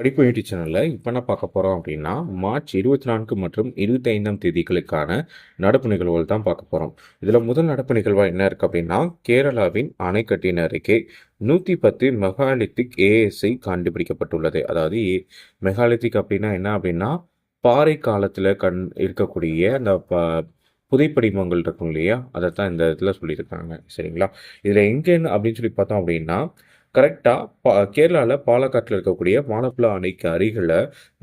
படிப்பு யூடியூப் சேனலில் இப்போ என்ன பார்க்க போகிறோம் அப்படின்னா மார்ச் இருபத்தி நான்கு மற்றும் இருபத்தைந்தாம் தேதிகளுக்கான நடப்பு நிகழ்வுகள் தான் பார்க்க போகிறோம் இதில் முதல் நடப்பு நிகழ்வாக என்ன இருக்குது அப்படின்னா கேரளாவின் அணைக்கட்டின் அருகே நூற்றி பத்து மெகாலித்திக் ஏஎஸ்ஐ கண்டுபிடிக்கப்பட்டுள்ளது. அதாவது ஏ மெகாலித்திக் அப்படின்னா என்ன அப்படின்னா பாறை காலத்தில் கண் இருக்கக்கூடிய அந்த ப புதைப்படிமங்கள் இருக்கும் இல்லையா? அதை தான் இந்த இதில் சொல்லியிருக்காங்க. சரிங்களா? இதில் எங்கேன்னு அப்படின்னு சொல்லி பார்த்தோம் அப்படின்னா கரெக்டாக பா கேரளாவில் பாலக்காட்டில் இருக்கக்கூடிய மாலப்புழா அணைக்கு அருகில்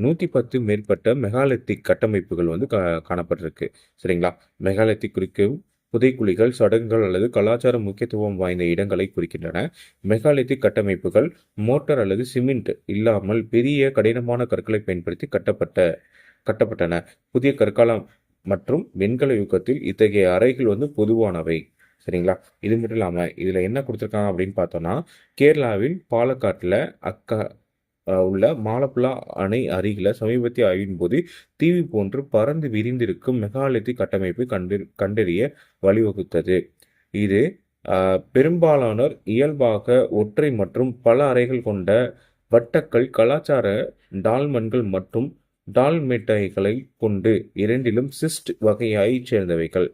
நூற்றி பத்து மேற்பட்ட மெகாலித்திக் கட்டமைப்புகள் வந்து கா காணப்பட்டிருக்கு. சரிங்களா? மெகாலித்திக் குறிக்கும் புதைக்குழிகள் சடங்குகள் அல்லது கலாச்சார முக்கியத்துவம் வாய்ந்த இடங்களை குறிக்கின்றன. மெகாலித்திக் கட்டமைப்புகள் மோட்டார் அல்லது சிமெண்ட் இல்லாமல் பெரிய கடினமான கற்களை பயன்படுத்தி கட்டப்பட்ட கட்டப்பட்டன. புதிய கற்காலம் மற்றும் வெண்கல யுகத்தில் இத்தகைய அறைகள் வந்து பொதுவானவை. சரிங்களா? இது மட்டும் இல்லாமல் இதில் என்ன கொடுத்துருக்காங்க அப்படின்னு பார்த்தோன்னா கேரளாவில் பாலக்காட்டில் அக்கா உள்ள மாலப்புழா அணை அருகில் சமீபத்திய ஆய்வின் போது தீவு போன்று பறந்து விரிந்திருக்கும் மெகாலித்தி கட்டமைப்பை கண்டு கண்டறிய வழிவகுத்தது. இது பெரும்பாலானோர் இயல்பாக ஒற்றை மற்றும் பல அறைகள் கொண்ட வட்டக்கல் கலாச்சார டால்மன்கள் மற்றும் டால்மெட்டைகளை கொண்டு இரண்டிலும் சிஸ்ட் வகையைச் சேர்ந்தவைகள்.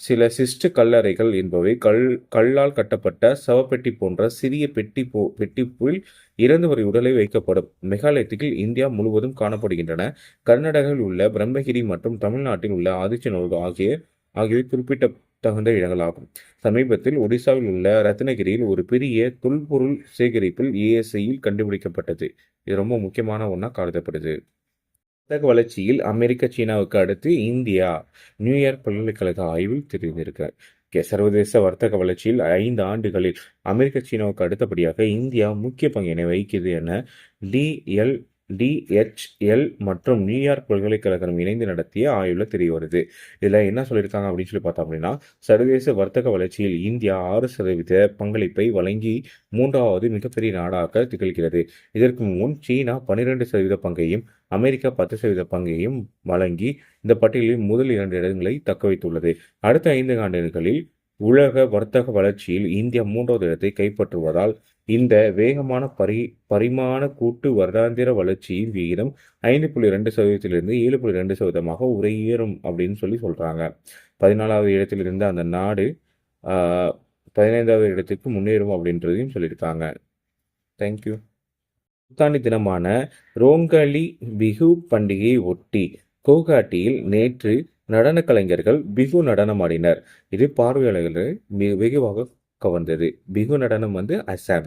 சில சிஸ்ட் கல்லறைகள் என்பவை கல் கல்லால் கட்டப்பட்ட சவப்பெட்டி போன்ற சிறிய பெட்டி போ பெட்டிப்புள் இறந்தவரை உடலை வைக்கப்படும் மெகாலயத்தில் இந்தியா முழுவதும் காணப்படுகின்றன. கர்நாடகாவில் உள்ள பிரம்மகிரி மற்றும் தமிழ்நாட்டில் உள்ள ஆதிச்சநல்லூர் ஆகிய ஆகியவை குறிப்பிட்ட தகுந்த இடங்களாகும். சமீபத்தில் ஒடிசாவில் உள்ள ரத்னகிரியில் ஒரு பெரிய தொல்பொருள் சேகரிப்பில் ஏஎஸ்ஐயில் கண்டுபிடிக்கப்பட்டது. இது ரொம்ப முக்கியமான ஒன்றா கருதப்படுது. வர்த்தக வளர்ச்சியில் அமெரிக்க சீனாவுக்கு அடுத்து இந்தியா நியூயார்க் பல்கலைக்கழக ஆய்வில் தெரிவித்திருக்கிறார் சர்வதேச வர்த்தக வளர்ச்சியில் ஐந்து ஆண்டுகளில் அமெரிக்க சீனாவுக்கு அடுத்தபடியாக இந்தியா முக்கிய பங்கினை வகிக்கிறது என டிஎல் டிஹெச்எல் மற்றும் நியூயார்க் பல்கலைக்கழகம் இணைந்து நடத்திய ஆய்வில் தெரிய வருது. இதில் என்ன சொல்லியிருக்காங்க அப்படின்னு சொல்லி பார்த்தோம் அப்படின்னா சர்வதேச வர்த்தக வளர்ச்சியில் இந்தியா ஆறு சதவீத பங்களிப்பை வழங்கி மூன்றாவது மிகப்பெரிய நாடாக திகழ்கிறது. இதற்கு முன் சீனா பன்னிரெண்டு சதவீத பங்கையும் அமெரிக்கா பத்து சதவீத பங்கையும் வழங்கி இந்த பட்டியலில் முதல் இரண்டு இடங்களை தக்க வைத்துள்ளது. அடுத்த ஐந்து ஆண்டுகளில் உலக வர்த்தக வளர்ச்சியில் இந்தியா மூன்றாவது இடத்தை கைப்பற்றுவதால் இந்த வேகமான பரி பரிமாண கூட்டு வருடாந்திர வளர்ச்சியின் விகிதம் ஐந்து புள்ளி ரெண்டு சதவீதத்திலிருந்து ஏழு புள்ளி ரெண்டு சதவீதமாக உரையேறும் அப்படின்னு சொல்லி சொல்கிறாங்க பதினாலாவது இடத்திலிருந்து அந்த நாடு பதினைந்தாவது இடத்துக்கு முன்னேறும் அப்படின்றதையும் சொல்லியிருக்காங்க. தேங்க்யூ புத்தாண்டு தினமான ரோங்கலி பிஹு பண்டிகையை ஒட்டி கவுகாட்டியில் நேற்று நடன கலைஞர்கள் பிகு நடனமாடினர் இது பார்வையாளர்களை மிக வெகுவாக கவர்ந்தது. பிகு நடனம் வந்து அசாம்.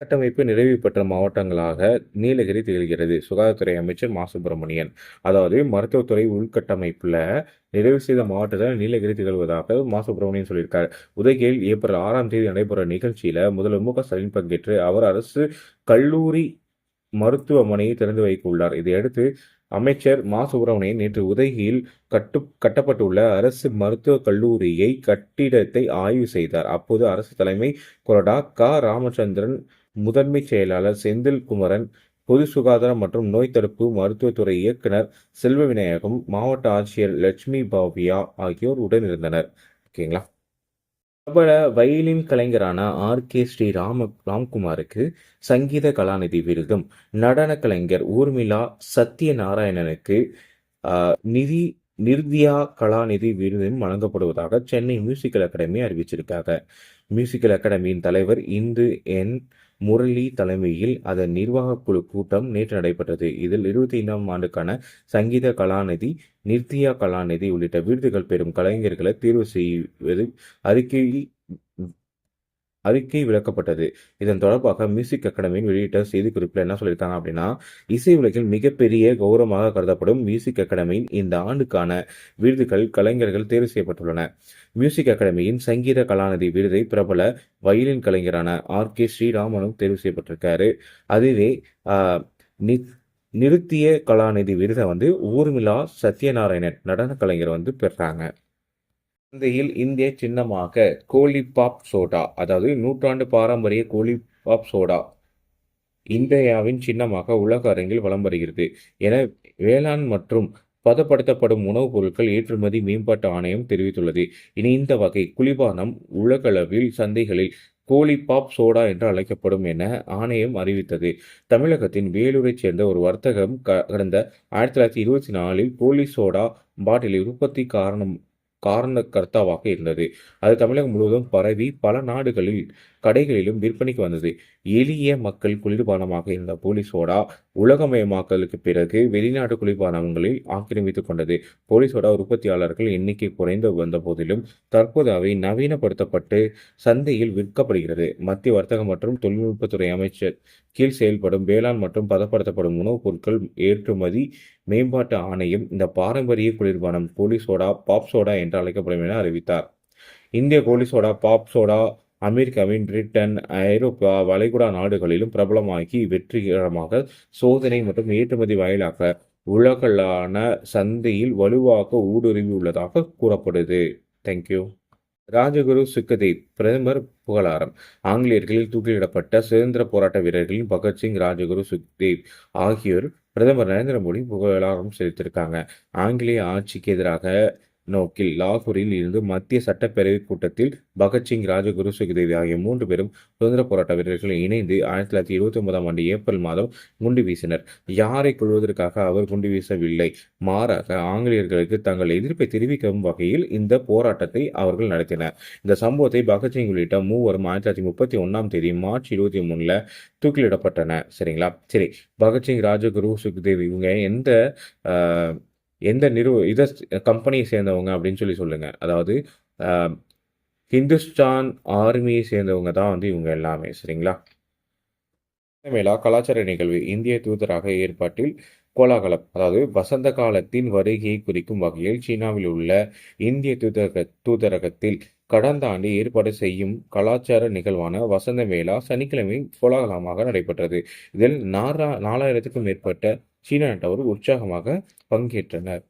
கட்டமைப்பு நிறைவு பெற்ற மாவட்டங்களாக நீலகிரி திகழ்கிறது. சுகாதாரத்துறை அமைச்சர் மா. சுப்பிரமணியன். அதாவது மருத்துவத்துறை உள்கட்டமைப்புல நிறைவு செய்த மாவட்டத்தில் நீலகிரி திகழ்வதாக மா. சுப்பிரமணியன் சொல்லியிருக்கார். உதகையில் ஏப்ரல் ஆறாம் தேதி நடைபெற நிகழ்ச்சியில முதல்வர் மு. க. ஸ்டாலின் பங்கேற்று அவர் அரசு கல்லூரி மருத்துவமனையை திறந்து வைக்க உள்ளார். இதையடுத்து அமைச்சர் மா. சுப்பிரமணியன் நேற்று உதகையில் கட்டு கட்டப்பட்டுள்ள அரசு மருத்துவக் கல்லூரியை கட்டிடத்தை ஆய்வு செய்தார். அப்போது அரசு தலைமை கொறடா க. ராமச்சந்திரன் முதன்மை செயலாளர் செந்தில் குமரன் பொது சுகாதாரம் மற்றும் நோய் தடுப்பு மருத்துவத்துறை இயக்குனர் செல்வ விநாயகம் மாவட்ட ஆட்சியர் லட்சுமி பாவியா ஆகியோர் உடனிருந்தனர் ஓகேங்களா? பிரபல வயலின் கலைஞரான ஆர். கே. ஸ்ரீ ராம ராம்குமாருக்கு சங்கீத கலாநிதி விருதும். நடன கலைஞர் ஊர்மிளா சத்யநாராயணனுக்கு ஆஹ், நிதி நிர்தியா கலாநிதி விருதும் வழங்கப்படுவதாக சென்னை மியூசிக்கல் அகாடமி அறிவிச்சிருக்காங்க. மியூசிக்கல் அகாடமியின் தலைவர் இந்து என். முரளி தலைமையில் அதன் நிர்வாக குழு கூட்டம் நேற்று நடைபெற்றது. இதில் இருபத்தி ஐந்தாம் ஆண்டுக்கான சங்கீத கலாநிதி நிர்த்தியா கலாநிதி உள்ளிட்ட விருதுகள் பெறும் கலைஞர்களை தேர்வு செய்வது அறிக்கையில் அறிக்கை விளக்கப்பட்டது. இதன் தொடர்பாக மியூசிக் அகாடமியின் வெளியிட்ட செய்திக்குறிப்பில் என்ன சொல்லியிருக்காங்க அப்படின்னா இசை உலகில் மிகப்பெரிய கௌரவமாக கருதப்படும் மியூசிக் அகாடமியின் இந்த ஆண்டுக்கான விருதுகள் கலைஞர்கள் தேர்வு செய்யப்பட்டுள்ளன. மியூசிக் அகாடமியின் சங்கீத கலாநிதி விருதை பிரபல வயலின் கலைஞரான ஆர். கே. ஸ்ரீராமனும் தேர்வு செய்யப்பட்டிருக்காரு. அதுவே நி- நிருத்திய கலாநிதி விருதை வந்து ஊர்மிளா சத்யநாராயணன் நடன கலைஞர் வந்து பெறாங்க சந்தையில் இந்திய சின்னமாக கோலிபாப் சோடா அதாவது நூற்றாண்டு பாரம்பரிய கோலிபாப் சோடா இந்தியாவின் சின்னமாக உலக அரங்கில் வலம் வருகிறது என வேளாண் மற்றும் பதப்படுத்தப்படும் உணவுப் பொருட்கள் ஏற்றுமதி மேம்பாட்டு ஆணையம் தெரிவித்துள்ளது. இனி இந்த வகை குளிபானம் உலகளவில் சந்தைகளில் கோலிபாப் சோடா என்று அழைக்கப்படும் என ஆணையம் அறிவித்தது. தமிழகத்தின் வேலூரைச் சேர்ந்த ஒரு வர்த்தகம் க- கடந்த ஆயிரத்தி தொள்ளாயிரத்தி இருபத்தி நாலில் கோலி சோடா பாட்டிலை உற்பத்தி காரணம் காரணக்கர்த்தாவாக இருந்தது. அது தமிழகம் முழுவதும் பரவி பல நாடுகளில் கடைகளிலும் விற்பனைக்கு வந்தது. எளிய மக்கள் குளிர்பானமாக இருந்த போலி சோடா உலகமயமாக்கலுக்கு பிறகு வெளிநாட்டு குளிர்பானங்களை ஆக்கிரமித்துக் கொண்டது. போலி உற்பத்தியாளர்கள் எண்ணிக்கை குறைந்து வந்த போதிலும் தற்போது அவை நவீனப்படுத்தப்பட்டு சந்தையில் விற்கப்படுகிறது. மத்திய வர்த்தக மற்றும் தொழில்நுட்பத்துறை அமைச்சர் கீழ் செயல்படும் வேளாண் மற்றும் பதப்படுத்தப்படும் உணவுப் பொருட்கள் ஏற்றுமதி மேம்பாட்டு ஆணையம் இந்த பாரம்பரிய குளிர்பானம் கோலி சோடா பாப் சோடா என்று அழைக்கப்படும் என அறிவித்தார். இந்திய கோலி சோடா பாப் சோடா அமெரிக்காவின் பிரிட்டன் ஐரோப்பா வளைகுடா நாடுகளிலும் பிரபலமாகி வெற்றிகரமாக சோதனை மற்றும் ஏற்றுமதி வாயிலாக உலகளான சந்தையில் வலுவாக ஊடுருவி உள்ளதாக கூறப்படுது தேங்க்யூ ராஜகுரு சுக்கதேவ் பிரதமர் புகழாரம். ஆங்கிலேயர்களில் தூக்கிலிடப்பட்ட சுதந்திர போராட்ட வீரர்களின் பகத்சிங் ராஜகுரு சுக்தேவ் ஆகியோர் பிரதமர் நரேந்திர மோடி புகழாரம் செலுத்தியிருக்காங்க. ஆங்கிலேய ஆட்சிக்கு எதிராக நோக்கில் லாகூரில் இருந்து மத்திய சட்டப்பேரவை கூட்டத்தில் பகத்சிங் ராஜகுரு சுகதேவி ஆகிய மூன்று பேரும் சுதந்திர போராட்ட வீரர்கள் இணைந்து ஆயிரத்தி தொள்ளாயிரத்தி இருபத்தி ஒன்பதாம் ஆண்டு ஏப்ரல் மாதம் குண்டு வீசினர். யாரை கொள்வதற்காக அவர் குண்டு வீசவில்லை. மாறாக ஆங்கிலேயர்களுக்கு தங்கள் எதிர்ப்பை தெரிவிக்கும் வகையில் இந்த போராட்டத்தை அவர்கள் நடத்தினர். இந்த சம்பவத்தை பகத்சிங் உள்ளிட்ட மூவரும் ஆயிரத்தி தொள்ளாயிரத்தி முப்பத்தி ஒன்றாம் தேதி மார்ச் இருபத்தி மூணுல தூக்கிலிடப்பட்டன சரிங்களா? சரி பகத்சிங் ராஜகுரு சுக்தேவ் இவங்க எந்த எந்த நிறுவ இதை கம்பெனியை சேர்ந்தவங்க அப்படின்னு சொல்லி சொல்லுங்கள் அதாவது ஹிந்துஸ்தான் ஆர்மியை சேர்ந்தவங்க தான் வந்து இவங்க எல்லாமே சரிங்களா? மேலா கலாச்சார நிகழ்வு இந்திய தூதரக ஏற்பாட்டில் கோலாகலம் அதாவது வசந்த காலத்தின் வருகையை குறிக்கும் வகையில் சீனாவில் உள்ள இந்திய தூதரக தூதரகத்தில் கடந்த ஆண்டு ஏற்பாடு செய்யும் கலாச்சார நிகழ்வான வசந்த மேளா சனிக்கிழமை கோலாகலமாக நடைபெற்றது. இதில் நாலா நாலாயிரத்துக்கும் மேற்பட்ட சீன நாட்டவர்கள் உற்சாகமாக பங்கேற்றனர்.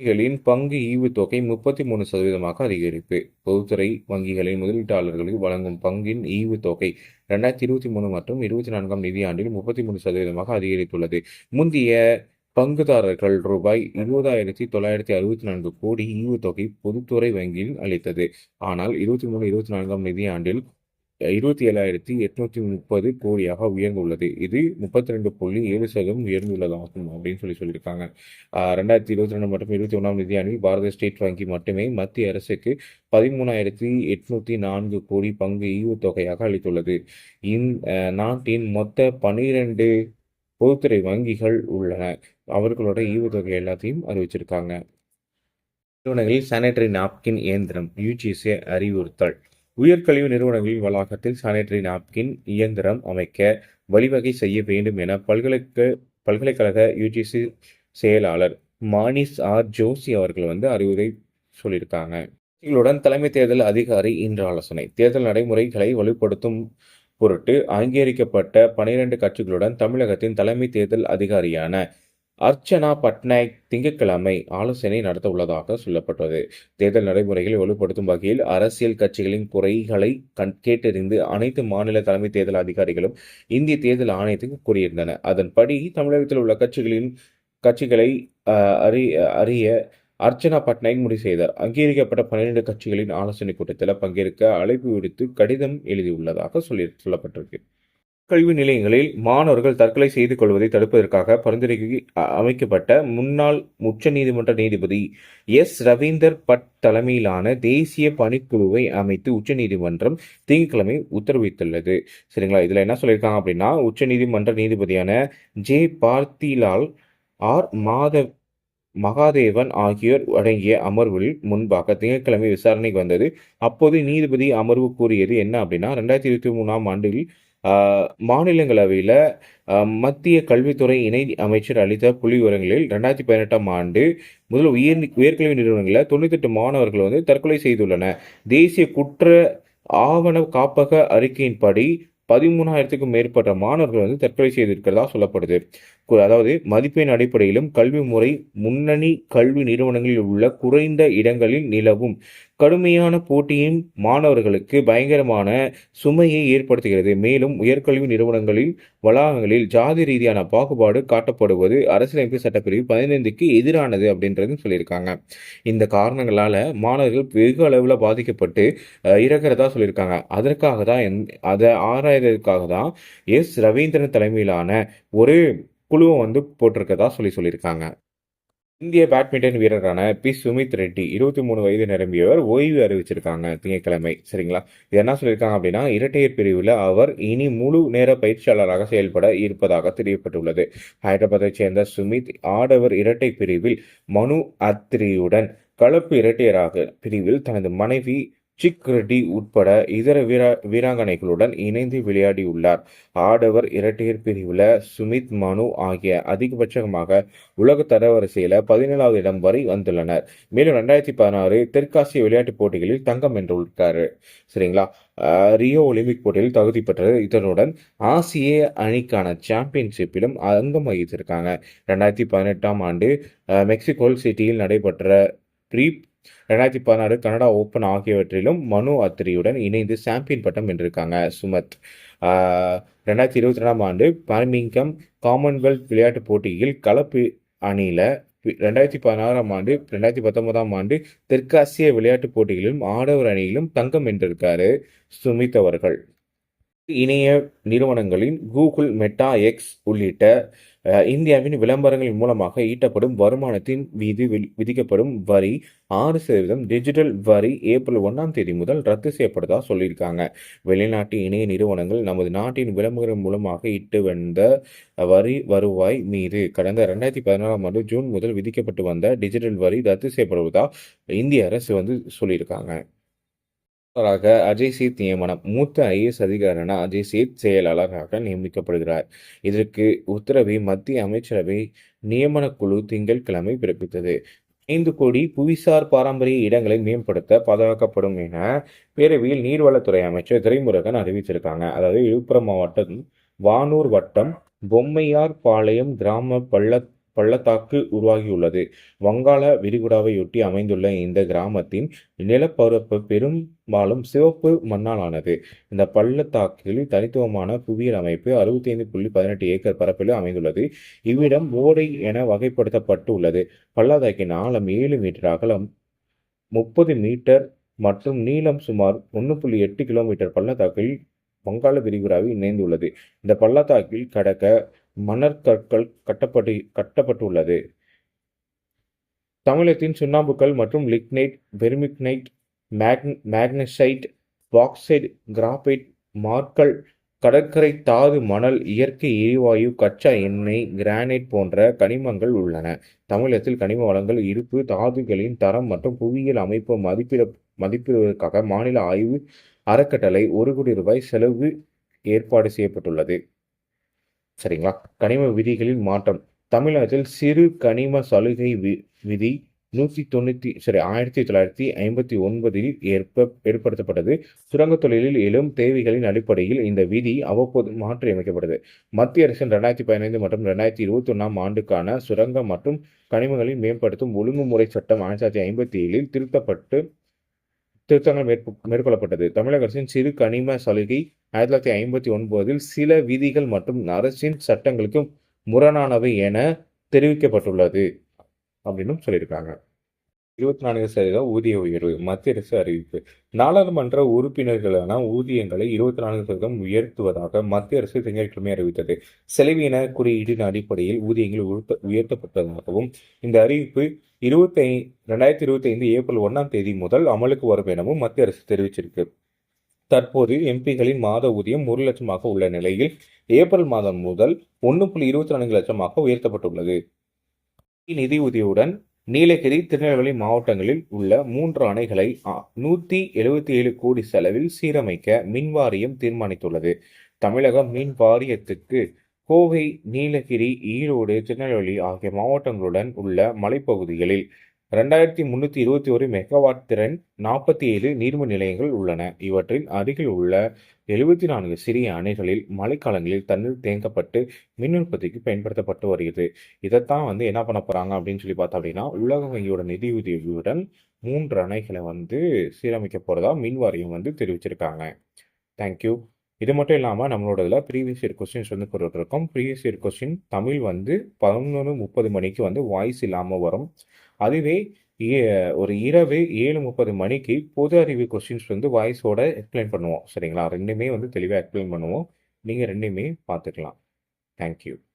வங்கிகளின் பங்கு ஈவுத்தொகை முப்பத்தி மூணு சதவீதமாக அதிகரிப்பு. பொதுத்துறை வங்கிகளின் முதலீட்டாளர்களுக்கு வழங்கும் பங்கின் ஈவுத்தொகை ரெண்டாயிரத்தி இருபத்தி மூணு மற்றும் இருபத்தி நான்காம் நிதியாண்டில் முப்பத்தி மூணு சதவீதமாக அதிகரித்துள்ளது. முந்தைய பங்குதாரர்கள் ரூபாய் இருபதாயிரத்தி தொள்ளாயிரத்தி அறுபத்தி நான்கு கோடி ஈவுத்தொகை பொதுத்துறை வங்கியில் அளித்தது. ஆனால் இருபத்தி மூணு இருபத்தி நான்காம் நிதியாண்டில் இருபத்தி ஏழாயிரத்தி எட்நூத்தி முப்பது கோடியாக உயர்ந்துள்ளது. இது முப்பத்தி ரெண்டு புள்ளி ஏழு சதவீதம் உயர்ந்துள்ளதாகும் அப்படின்னு சொல்லி சொல்லியிருக்காங்க ரெண்டாயிரத்தி இருபத்தி ரெண்டு மற்றும் இருபத்தி ஒன்றாம் நிதியாண்டில் பாரத ஸ்டேட் வங்கி மட்டுமே மத்திய அரசுக்கு பதிமூணாயிரத்தி எட்நூத்தி நான்கு கோடி பங்கு ஈவுத்தொகையாக அளித்துள்ளது. இந் நாட்டின் மொத்த பனிரெண்டு பொதுத்துறை வங்கிகள் உள்ளன. அவர்களோட ஈவுத்தொகை எல்லாத்தையும் அறிவிச்சிருக்காங்க. நிறுவனங்களில் சானிடரி நாப்கின் இயந்திரம் யூஜிசி அறிவுறுத்தல். உயர்கல்வி நிறுவனங்களின் வளாகத்தில் சானிட்டரி நாப்கின் இயந்திரம் அமைக்க வழிவகை செய்ய வேண்டும் என பல்கலைக்க பல்கலைக்கழக யூஜிசி செயலாளர் மானிஸ் ஆர் ஜோஷி அவர்கள் வந்து அறிவுரை சொல்லியிருக்காங்க. இதனுடன் தலைமை தேர்தல் அதிகாரி இன்று ஆலோசனை. தேர்தல் நடைமுறைகளை வலுப்படுத்தும் பொருட்டு அங்கீகரிக்கப்பட்ட பனிரெண்டு கட்சிகளுடன் தமிழகத்தின் தலைமை தேர்தல் அதிகாரியான அர்ச்சனா பட்நாயக் திங்கட்கிழமை ஆலோசனை நடத்த உள்ளதாக சொல்லப்பட்டது. தேர்தல் நடைமுறைகளை வலுப்படுத்தும் வகையில் அரசியல் கட்சிகளின் குறைகளை கண் கேட்டறிந்து அனைத்து மாநில தலைமை தேர்தல் அதிகாரிகளும் இந்திய தேர்தல் ஆணையத்துக்கு கூறியிருந்தனர் அதன்படி தமிழகத்தில் உள்ள கட்சிகளின் கட்சிகளை அறி அறிய அர்ச்சனா பட்நாயக் முடிவு செய்தார். அங்கீகரிக்கப்பட்ட பன்னிரண்டு கட்சிகளின் ஆலோசனை கூட்டத்தில் பங்கேற்க அழைப்பு விடுத்து கடிதம் எழுதியுள்ளதாக சொல்லி சொல்லப்பட்டிருக்கு. கல்வி நிலையங்களில் மாணவர்கள் தற்கொலை செய்து கொள்வதை தடுப்பதற்காக பரிந்துரைக்கு அமைக்கப்பட்ட முன்னாள் உச்சநீதிமன்ற நீதிபதி எஸ். ரவீந்தர் பட் தலைமையிலான தேசிய பணிக்குழுவை அமைத்து உச்சநீதிமன்றம் திங்கட்கிழமை உத்தரவிட்டுள்ளது. சரிங்களா? இதில் என்ன சொல்லியிருக்காங்க அப்படின்னா உச்சநீதிமன்ற நீதிபதியான ஜே. பார்த்திலால் ஆர். மாதவ் மகாதேவன் ஆகியோர் அடங்கிய அமர்வில் முன்பாக திங்கட்கிழமை விசாரணைக்கு வந்தது. அப்போது நீதிபதி அமர்வு கூறியது என்ன அப்படின்னா ரெண்டாயிரத்தி இருபத்தி மூணாம் ஆண்டில் மாநிலங்களவையில் மத்திய கல்வித்துறை இணை அமைச்சர் அளித்த புள்ளி விவரங்களில் ரெண்டாயிரத்தி பதினெட்டாம் ஆண்டு முதல் உயர் உயர்கல்வி நிறுவனங்களில் தொண்ணூத்தெட்டு மாணவர்கள் வந்து தற்கொலை செய்துள்ளன தேசிய குற்ற ஆவண காப்பக அறிக்கையின்படி பதிமூணாயிரத்துக்கும் மேற்பட்ட மாணவர்கள் வந்து தற்கொலை செய்திருக்கிறதா சொல்லப்படுது. அதாவது மதிப்பெண் அடிப்படையிலும் கல்வி முறை முன்னணி கல்வி நிறுவனங்களில் உள்ள குறைந்த இடங்களில் நிலவும். கடுமையான போட்டியும் மாணவர்களுக்கு பயங்கரமான சுமையை ஏற்படுத்துகிறது. மேலும் உயர்கல்வி நிறுவனங்களில் வளாகங்களில் ஜாதி ரீதியான பாகுபாடு காட்டப்படுவது அரசியலமைப்பு சட்டப்பிரிவு பதினைந்துக்கு எதிரானது அப்படின்றது சொல்லியிருக்காங்க. இந்த காரணங்களால் மாணவர்கள் வெகு அளவில் பாதிக்கப்பட்டு இறக்கிறதா சொல்லியிருக்காங்க. அதற்காக தான் என் அதை ஆராயறதுக்காக தான் எஸ். ரவீந்திரன் தலைமையிலான ஒரு குழுவை வந்து போட்டிருக்கதா சொல்லி சொல்லியிருக்காங்க. இந்திய பேட்மிண்டன் வீரரான பி. சுமித் ரெட்டி இருபத்தி மூணு வயது நிரம்பியவர் ஓய்வு அறிவிச்சிருக்காங்க திங்கட்கிழமை. சரிங்களா? இது என்ன சொல்லியிருக்காங்க அப்படின்னா இரட்டையர் பிரிவில் அவர் இனி முழு நேர பயிற்சியாளராக செயல்பட இருப்பதாக தெரியப்பட்டுள்ளது. ஹைதராபாத்தைச் சேர்ந்த சுமித் ஆடவர் இரட்டை பிரிவில் மனு அத்ரியுடன் கலப்பு இரட்டையராக பிரிவில் தனது மனைவி சிக் ரெட்டி உட்பட இதர வீரா வீராங்கனைகளுடன் இணைந்து விளையாடியுள்ளார். ஆடவர் இரட்டையர் பிரிவில் சுமித் மனு ஆகிய அதிகபட்சமாக உலக தரவரிசையில் பதினேழாவது இடம் வரை வந்துள்ளனர். மேலும் ரெண்டாயிரத்தி பதினாறு தெற்காசிய விளையாட்டுப் போட்டிகளில் தங்கம் வென்றுள்ளார். சரிங்களா? ரியோ ஒலிம்பிக் போட்டியில் தகுதி பெற்றது. இதனுடன் ஆசிய அணிக்கான சாம்பியன்ஷிப்பிலும் அங்கம் வகித்திருக்காங்க. ரெண்டாயிரத்தி பதினெட்டாம் ஆண்டு மெக்சிகோ சிட்டியில் நடைபெற்ற ப்ரீ ரெண்டாயிரத்தி பதினாறு கனடா ஓப்பன் ஆகியவற்றிலும் மனு அத்திரியுடன் இணைந்து சாம்பியன் பட்டம் வென்றிருக்காங்க சுமத். ரெண்டாயிரத்தி இருபத்தி ரெண்டாம் ஆண்டு பர்மிங்கம் காமன்வெல்த் விளையாட்டுப் போட்டியில் கலப்பு அணியில் ரெண்டாயிரத்தி பதினாறாம் ஆண்டு ரெண்டாயிரத்தி பத்தொன்பதாம் ஆண்டு தெற்காசிய விளையாட்டுப் போட்டிகளிலும் ஆடவர் அணியிலும் தங்கம் வென்றிருக்காரு சுமித் அவர்கள். இணைய நிறுவனங்களின் கூகுள் மெட்டா எக்ஸ் உள்ளிட்ட இந்தியாவின் விளம்பரங்களின் மூலமாக ஈட்டப்படும் வருமானத்தின் மீது விதிக்கப்படும் வரி ஆறு சதவீதம். டிஜிட்டல் வரி ஏப்ரல் ஒன்றாம் தேதி முதல் ரத்து செய்யப்படுதா சொல்லியிருக்காங்க. வெளிநாட்டு இணைய நிறுவனங்கள் நமது நாட்டின் விளம்பரம் மூலமாக இட்டு வந்த வரி வருவாய் மீது கடந்த ரெண்டாயிரத்தி பதினாறாம் ஆண்டு ஜூன் முதல் விதிக்கப்பட்டு வந்த டிஜிட்டல் வரி ரத்து செய்யப்படுவதா இந்திய அரசு வந்து சொல்லியிருக்காங்க. முதல்வராக அஜய் சேத் நியமனம். மூத்த ஐஏஎஸ் அதிகாரியான அஜய் சேத் செயலாளராக நியமிக்கப்படுகிறார். இதற்கு உத்தரவை மத்திய அமைச்சரவை நியமனக்குழு திங்கட்கிழமை பிறப்பித்தது. ஐந்து கோடி புவிசார் பாரம்பரிய இடங்களை மேம்படுத்த பாதுகாக்கப்படும் என பேரவையில் நீர்வளத்துறை அமைச்சர் துரைமுருகன் அறிவித்திருக்காங்க. அதாவது விழுப்புரம் மாவட்டம் வானூர் வட்டம் பொம்மையார் பாளையம் கிராம பள்ள பள்ளத்தாக்கு உருவாகியுள்ளது. வங்காள விரிகுடாவையொட்டி அமைந்துள்ள இந்த கிராமத்தின் நிலப்பரப்பு பெரும்பாலும் சிவப்பு மண்ணாலானது. இந்த பள்ளத்தாக்கில் தனித்துவமான புவியியல் அமைப்பு அறுபத்தி ஐந்து புள்ளி பதினெட்டு ஏக்கர் பரப்பில் அமைந்துள்ளது. இவ்விடம் ஓடை என வகைப்படுத்தப்பட்டு உள்ளது பள்ளத்தாக்கின் ஆழம் ஏழு மீட்டர் அகலம் முப்பது மீட்டர் மற்றும் நீளம் சுமார் ஒன்று புள்ளி எட்டு கிலோமீட்டர். பள்ளத்தாக்கில் வங்காள விரிகுடாவில் இணைந்துள்ளது. இந்த பள்ளத்தாக்கில் கடக்க மணற்கற்கள் கட்டப்பட்டு கட்டப்பட்டுள்ளது. தமிழகத்தின் சுண்ணாம்புக்கல் மற்றும் lignite வெர்மிக்னைட் make magnesite bauxite graphite மார்க்கல் கடற்கரை தாது மணல் இயற்கை எரிவாயு கச்சா எண்ணெய் கிரானைட் போன்ற கனிமங்கள் உள்ளன. தமிழகத்தில் கனிம வளங்கள் இருப்பு தாதுகளின் தரம் மற்றும் புவியியல் அமைப்பு மதிப்பிட மதிப்பிடுவதற்காக மாநில ஆய்வு அறக்கட்டளை ஒரு கோடி ரூபாய் செலவு ஏற்பாடு செய்யப்பட்டுள்ளது. சரிங்களா? கனிம விதிகளில் மாற்றம். தமிழகத்தில் சிறு கனிம சலுகை வி- விதி நூற்றி தொண்ணூற்றி சரி ஆயிரத்தி தொள்ளாயிரத்தி ஐம்பத்தி ஒன்பதில் ஏற்ப ஏற்படுத்தப்பட்டது. சுரங்கத் தொழிலில் எழும் தேவைகளின் அடிப்படையில் இந்த விதி அவ்வப்போது மாற்றி அமைக்கப்பட்டது மத்திய அரசின் ரெண்டாயிரத்தி பதினைந்து மற்றும் ரெண்டாயிரத்தி இருபத்தி ஒன்றாம் ஆண்டுக்கான சுரங்கம் மற்றும் கனிமங்களை மேம்படுத்தும் ஒழுங்குமுறை சட்டம் ஆயிரத்தி தொள்ளாயிரத்தி ஐம்பத்தி ஏழில் திருத்தப்பட்டு திருத்தங்கள் மேற்கொ- மேற்கொள்ளப்பட்டது. தமிழக அரசின் சிறு கனிம சலுகை ஆயிரத்தி தொள்ளாயிரத்தி ஐம்பத்தி ஒன்பதில் சில விதிகள் மற்றும் அரசின் சட்டங்களுக்கும் முரணானவை என தெரிவிக்கப்பட்டுள்ளது. அப்படின்னும் சொல்லியிருக்காங்க. இருபத்தி நான்கு சதவீத ஊதிய உயர்வு மத்திய அரசு அறிவிப்பு. நாடாளுமன்ற உறுப்பினர்களான ஊதியங்களை இருபத்தி நான்கு சதவீதம் உயர்த்துவதாக மத்திய அரசு திங்கட்கிழமை அறிவித்தது. செலவின குறியீட்டின் அடிப்படையில் ஊதியங்கள் உயர்த்த- உயர்த்தப்பட்டதாகவும் இந்த அறிவிப்பு இருபத்தி ரெண்டாயிரத்தி இருபத்தி ஐந்து ஏப்ரல் ஒன்றாம் தேதி முதல் அமலுக்கு வரும் எனவும் மத்திய அரசு தெரிவிச்சிருக்கு. தற்போது எம்பிகளின் மாத ஊதியம் ஒரு லட்சமாக உள்ள நிலையில் ஏப்ரல் மாதம் முதல் ஒன்று புள்ளி இருபத்தி நான்கு லட்சமாக உயர்த்தப்பட்டுள்ளது. நிதி உதவியுடன் நீலகிரி திருநெல்வேலி மாவட்டங்களில் உள்ள மூன்று அணைகளை நூற்றி எழுபத்தி ஏழு கோடி செலவில் சீரமைக்க மின் வாரியம் தீர்மானித்துள்ளது. தமிழக மின் வாரியத்துக்கு கோவை நீலகிரி ஈரோடு திருநெல்வேலி ஆகிய மாவட்டங்களுடன் உள்ள மலைப்பகுதிகளில் ரெண்டாயிரத்தி முந்நூற்றி இருபத்தி ஒரு மெகாவாட் திறன் நாற்பத்தி ஏழு நீர்மின் நிலையங்கள் உள்ளன. இவற்றின் அருகில் உள்ள எழுபத்தி நான்கு சிறிய அணைகளில் மழைக்காலங்களில் தண்ணீர் தேங்கப்பட்டு மின் உற்பத்திக்கு பயன்படுத்தப்பட்டு வருகிறது. இதைத்தான் வந்து என்ன பண்ண போகிறாங்க அப்படின்னு சொல்லி பார்த்தோம் அப்படின்னா உலக வங்கியோட நிதியுதவியுடன் மூன்று அணைகளை வந்து சீரமைக்க போகிறதா மின் வாரியம் வந்து தெரிவிச்சிருக்காங்க. தேங்க்யூ இது மட்டும் இல்லாமல் நம்மளோட இதில் ப்ரீவியஸ் இயர் கொஸ்டின்ஸ் வந்து கொடுத்துருக்கோம் ப்ரீவியஸ் இயர் கொஸ்டின் தமிழ் வந்து பதினொன்று முப்பது மணிக்கு வந்து வாய்ஸ் இல்லாமல் வரும். அதுவே ஏ- ஒரு இரவு ஏழு முப்பது மணிக்கு பொது அறிவு கொஸ்டின்ஸ் வந்து வாய்ஸோட எக்ஸ்பிளைன் பண்ணுவோம். சரிங்களா? ரெண்டுமே வந்து தெளிவாக எக்ஸ்பிளைன் பண்ணுவோம். நீங்கள் ரெண்டுமே பார்த்துக்கலாம். தேங்க்யூ